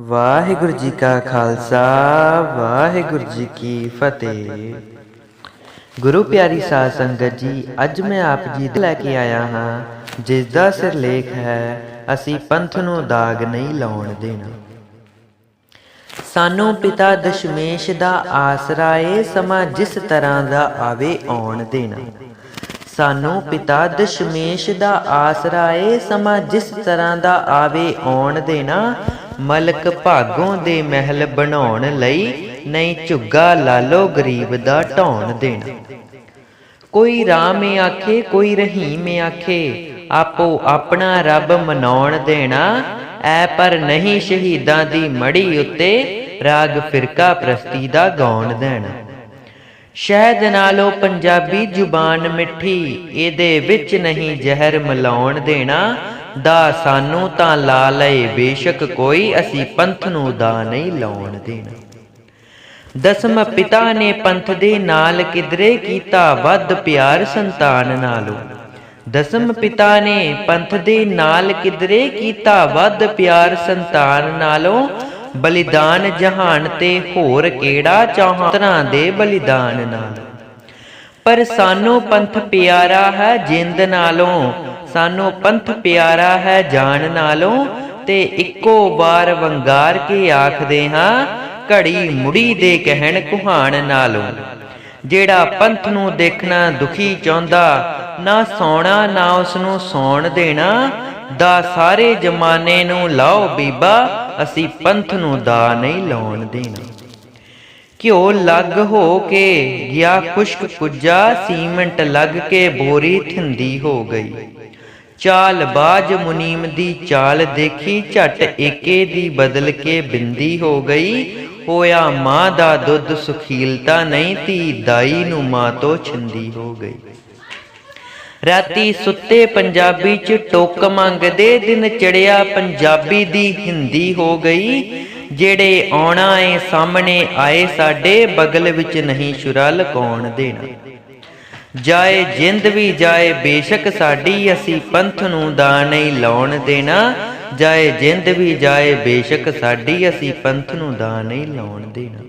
ਵਾਹਿਗੁਰੂ ਜੀ ਕਾ ਖਾਲਸਾ, ਵਾਹਿਗੁਰੂ ਜੀ ਕੀ ਫਤਿਹ। ਗੁਰੂ ਪਿਆਰੀ ਸਾਧ ਸੰਗਤ ਜੀ, ਅੱਜ ਮੈਂ ਆਪ ਜੀ ਦੇ ਲੈ ਕੇ ਆਇਆ ਹਾਂ, ਜਿਸ ਦਾ ਸਿਰਲੇਖ ਹੈ, ਅਸੀਂ ਪੰਥ ਨੂੰ ਦਾਗ ਨਹੀਂ ਲਾਉਣ ਦੇਣਾ। ਸਾਨੂੰ ਪਿਤਾ ਦਸ਼ਮੇਸ਼ ਦਾ ਆਸਰਾ ਏ ਸਮਾਂ ਜਿਸ ਤਰ੍ਹਾਂ ਦਾ ਆਵੇ ਆਉਣ ਦੇਣਾ। ਸਾਨੂੰ ਪਿਤਾ ਦਸ਼ਮੇਸ਼ ਦਾ ਆਸਰਾ ਏ ਸਮਾਂ ਜਿਸ ਤਰ੍ਹਾਂ ਦਾ ਆਵੇ ਆਉਣ ਦੇਣਾ ਮਲਕ ਭਾਗੋਂ ਦੇ ਮਹਿਲ ਬਣਾਉਣ ਲਈ ਨਹੀਂ ਝੁੱਗਾ ਲਾਲੋ ਗਰੀਬ ਦਾ ਢਾਉਣ ਦੇਣਾ। ਕੋਈ ਰਾਮ ਆਖੇ, ਕੋਈ ਰਹੀਮ ਆਖੇ, ਆਪੋ ਆਪਣਾ ਰੱਬ ਮਨਾਉਣ ਦੇਣਾ। ਐ ਪਰ ਨਹੀਂ ਸ਼ਹੀਦਾਂ ਦੀ ਮੜੀ ਉੱਤੇ ਰਾਗ ਫਿਰਕਾ ਪ੍ਰਸਤੀ ਦਾ ਗਾਉਣ ਦੇਣਾ। ਸ਼ਹਿਦ ਨਾਲੋਂ ਪੰਜਾਬੀ ਜ਼ੁਬਾਨ ਮਿੱਠੀ, ਇਹਦੇ ਵਿੱਚ ਨਹੀਂ ਜ਼ਹਿਰ ਮਿਲਾਉਣ ਦੇਣਾ। ਦਾ ਸਾਨੂੰ ਤਾਂ ਲਾ ਲਏ ਬੇਸ਼ੱਕ ਕੋਈ, ਅਸੀਂ ਪੰਥ ਨੂੰ ਦਾ ਨਹੀਂ ਲਾਉਣ ਦੇਣਾ। ਦਸਮ ਪਿਤਾ ਨੇ ਪੰਥ ਦੇ ਨਾਲ ਕਿਦਰੇ ਕੀਤਾ ਵੱਧ ਪਿਆਰ ਸੰਤਾਨ ਨਾਲੋਂ। ਦਸਮ ਪਿਤਾ ਨੇ ਪੰਥ ਦੇ ਨਾਲ ਕਿਦਰੇ ਕੀਤਾ ਵੱਧ ਪਿਆਰ ਸੰਤਾਨ ਨਾਲੋਂ। ਬਲੀਦਾਨ ਜਹਾਨ ਤੇ ਹੋਰ ਕਿਹੜਾ ਚਾਹਾਂ? ਤਰ੍ਹਾਂ ਦੇ ਬਲੀਦਾਨ ਨਾਲ। ਪਰ ਸਾਨੂੰ ਪੰਥ ਪਿਆਰਾ ਹੈ ਜਿੰਦ ਨਾਲੋਂ। ਸਾਨੂੰ ਪੰਥ ਪਿਆਰਾ ਹੈ ਜਾਣ ਨਾਲੋਂ ਤੇ ਇੱਕੋ ਵਾਰ ਵੰਗਾਰ ਕੇ ਆਖਦੇ ਹਾਂ, ਘੜੀ ਮੁੜੀ ਦੇ ਕਹਿਣ ਕੁਹਾਣ ਨਾਲੋਂ। ਜਿਹੜਾ ਪੰਥ ਨੂੰ ਦੇਖਣਾ ਦੁਖੀ ਚਾਹੁੰਦਾ, ਨਾ ਸੌਣਾ ਨਾ ਉਸ ਨੂੰ ਸੌਣ ਦੇਣਾ, ਦਾ ਸਾਰੇ ਜਮਾਨੇ ਨੂੰ ਲਾਓ ਬੀਬਾ, ਅਸੀਂ ਪੰਥ ਨੂੰ ਦਾ ਨਹੀਂ ਲਾਉਣ ਦੇਣਾ। ਘਿਓ ਲੱਗ ਹੋ ਕੇ ਗਿਆ ਖੁਸ਼ਕ ਕੁੱਜਾ ਸੀਮੈਂਟ ਲੱਗ ਕੇ ਬੋਰੀ ਥਿੰਦੀ ਹੋ ਗਈ। ਚਾਲ ਬਾਜ ਮੁਨੀਮ ਦੀ ਚਾਲ ਦੇਖੀ, ਝਟ ਏਕੇ ਦੀ ਬਦਲ ਕੇ ਬਿੰਦੀ ਹੋ ਗਈ। ਹੋਇਆ ਮਾਂ ਦਾ ਦੁੱਧ ਸੁਖੀਲਤਾ ਨਹੀਂ ਤੀ ਦਾਈ ਨੂੰ ਮਾਂ ਤੋਂ ਛਿੰਦੀ ਹੋ ਗਈ। ਰਾਤੀ ਸੁੱਤੇ ਪੰਜਾਬੀ ਚ ਟੋਕ ਮੰਗਦੇ, ਦਿਨ ਚੜਿਆ ਪੰਜਾਬੀ ਦੀ ਹਿੰਦੀ ਹੋ ਗਈ। ਜਿਹੜੇ ਆਉਣਾ ਏ, ਸਾਹਮਣੇ ਆਏ ਸਾਡੇ, ਬਗਲ ਵਿੱਚ ਨਹੀਂ ਸ਼ੁਰਾ ਲਕਾਉਣ ਦੇਣਾ। ਜਾਏ ਜਿੰਦ ਵੀ ਜਾਏ, ਬੇਸ਼ੱਕ ਸਾਡੀ ਅਸੀਂ ਪੰਥ ਨੂੰ ਦਾ ਨਹੀਂ ਲਾਉਣ ਦੇਣਾ। ਜਾਏ ਜਿੰਦ ਵੀ ਜਾਏ, ਬੇਸ਼ੱਕ ਸਾਡੀ ਅਸੀਂ ਪੰਥ ਨੂੰ ਦਾ ਨਹੀਂ ਲਾਉਣ ਦੇਣਾ।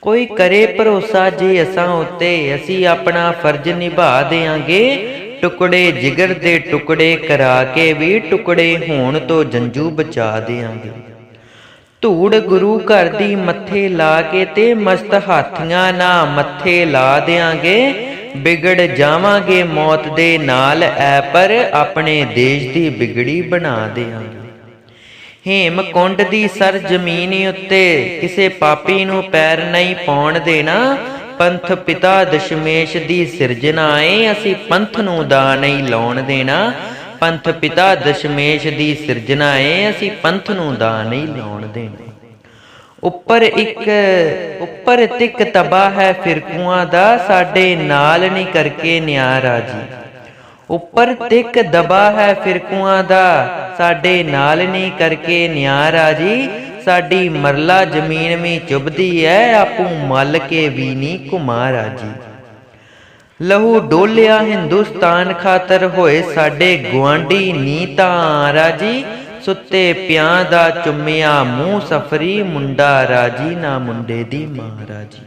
ਕੋਈ ਕਰੇ ਭਰੋਸਾ ਜੇ ਅਸਾਂ ਉੱਤੇ, ਅਸੀਂ ਆਪਣਾ ਫਰਜ਼ ਨਿਭਾ ਦੇਾਂਗੇ ਟੁਕੜੇ ਜਿਗਰ ਦੇ ਟੁਕੜੇ ਕਰਾ ਕੇ ਵੀ ਟੁਕੜੇ ਹੋਣ ਤੋਂ ਜੰਜੂ ਬਚਾ ਦੇਾਂਗੇ ਧੂੜ ਗੁਰੂ ਘਰ ਦੀ ਮੱਥੇ ਲਾ ਕੇ ਤੇ ਮਸਤ ਹਾਥੀਆਂ ਨਾ ਮੱਥੇ ਲਾ ਦੇਾਂਗੇ ਵਿਗੜ ਜਾਵਾਂਗੇ ਮੌਤ ਦੇ ਨਾਲ, ਐ ਪਰ ਆਪਣੇ ਦੇਸ਼ ਦੀ ਬਿਗੜੀ ਬਣਾ ਦੇਾਂਗੇ ਹੇਮ ਦੀ ਸਰ ਜ਼ਮੀਨ ਉੱਤੇ ਕਿਸੇ ਪਾਪੀ ਨੂੰ ਪੈਰ ਨਹੀਂ ਪਾਉਣ ਦੇਣਾ, ਪੰਥ ਪਿਤਾ ਦਸ਼ਮੇਸ਼ ਦੀ ਸਿਰਜਣਾ ਏ ਅਸੀਂ ਪੰਥ ਨੂੰ ਦਾ ਨਹੀਂ ਲਾਉਣ ਦੇਣਾ, ਪੰਥ ਪਿਤਾ ਦਸ਼ਮੇਸ਼ ਦੀ ਸਿਰਜਣਾ ਏ ਅਸੀਂ ਪੰਥ ਨੂੰ ਦਾ ਨਹੀਂ ਲਾਉਣ ਦੇਣਾ। ਉੱਪਰ ਇੱਕ ਉੱਪਰ ਤਿਕ ਤਬਾ ਹੈ ਫਿਰਕੂਆਂ ਦਾ, ਸਾਡੇ ਨਾਲ ਨਹੀਂ ਕਰਕੇ ਨਿਆਰਾ ਜੀ ਉੱਪਰ ਤਿਕ ਦਬਾ ਹੈ ਫਿਰਕੂਆਂ ਦਾ, ਸਾਡੇ ਨਾਲ ਨਹੀਂ ਕਰਕੇ ਨਿਆਰਾ ਜੀ ਸਾਡੀ ਮਰਲਾ ਜ਼ਮੀਨ ਵੀ ਚੁਬਦੀ ਐ ਆਪੂ ਮਲ ਕੇ ਵੀ ਨਹੀਂ ਕੁਮਾਰਾ ਜੀ ਲਹੂ ਡੋਲਿਆ ਹਿੰਦੁਸਤਾਨ ਖਾਤਰ ਹੋਏ ਸਾਡੇ ਗਵਾਂਢੀ ਨੀ ਤਾਂ ਰਾਜੀ। ਸੁੱਤੇ ਪਿਆਂ ਦਾ ਚੁੰਮਿਆ ਮੂੰਹ ਸਫਰੀ ਮੁੰਡਾ ਰਾਜੀ ਨਾ ਮੁੰਡੇ ਦੀ ਮਾਂ ਰਾਜੀ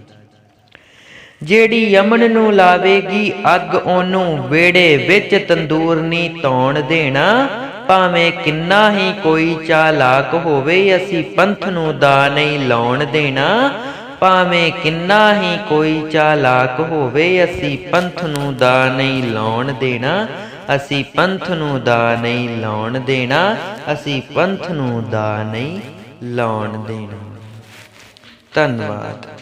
ਜਿਹੜੀ ਯਮਨ ਨੂੰ ਲਾਵੇਗੀ ਅੱਗ ਉਹਨੂੰ ਵੇੜੇ ਵਿੱਚ ਤੰਦੂਰ ਨਹੀਂ ਤੌਣ ਦੇਣਾ, ਭਾਵੇਂ ਕਿੰਨਾ ਹੀ ਕੋਈ ਚਾਲਾਕ ਹੋਵੇ ਅਸੀਂ ਪੰਥ ਨੂੰ ਦਾ ਨਹੀਂ ਲਾਉਣ ਦੇਣਾ, ਭਾਵੇਂ ਕਿੰਨਾ ਹੀ ਕੋਈ ਚਾਲਾਕ ਹੋਵੇ ਅਸੀਂ ਪੰਥ ਨੂੰ ਦਾ ਨਹੀਂ ਲਾਉਣ ਦੇਣਾ ਅਸੀਂ ਪੰਥ ਨੂੰ ਦਾ ਨਹੀਂ ਲਾਉਣ ਦੇਣਾ, ਅਸੀਂ ਪੰਥ ਨੂੰ ਦਾ ਨਹੀਂ ਲਾਉਣ ਦੇਣਾ। ਧੰਨਵਾਦ।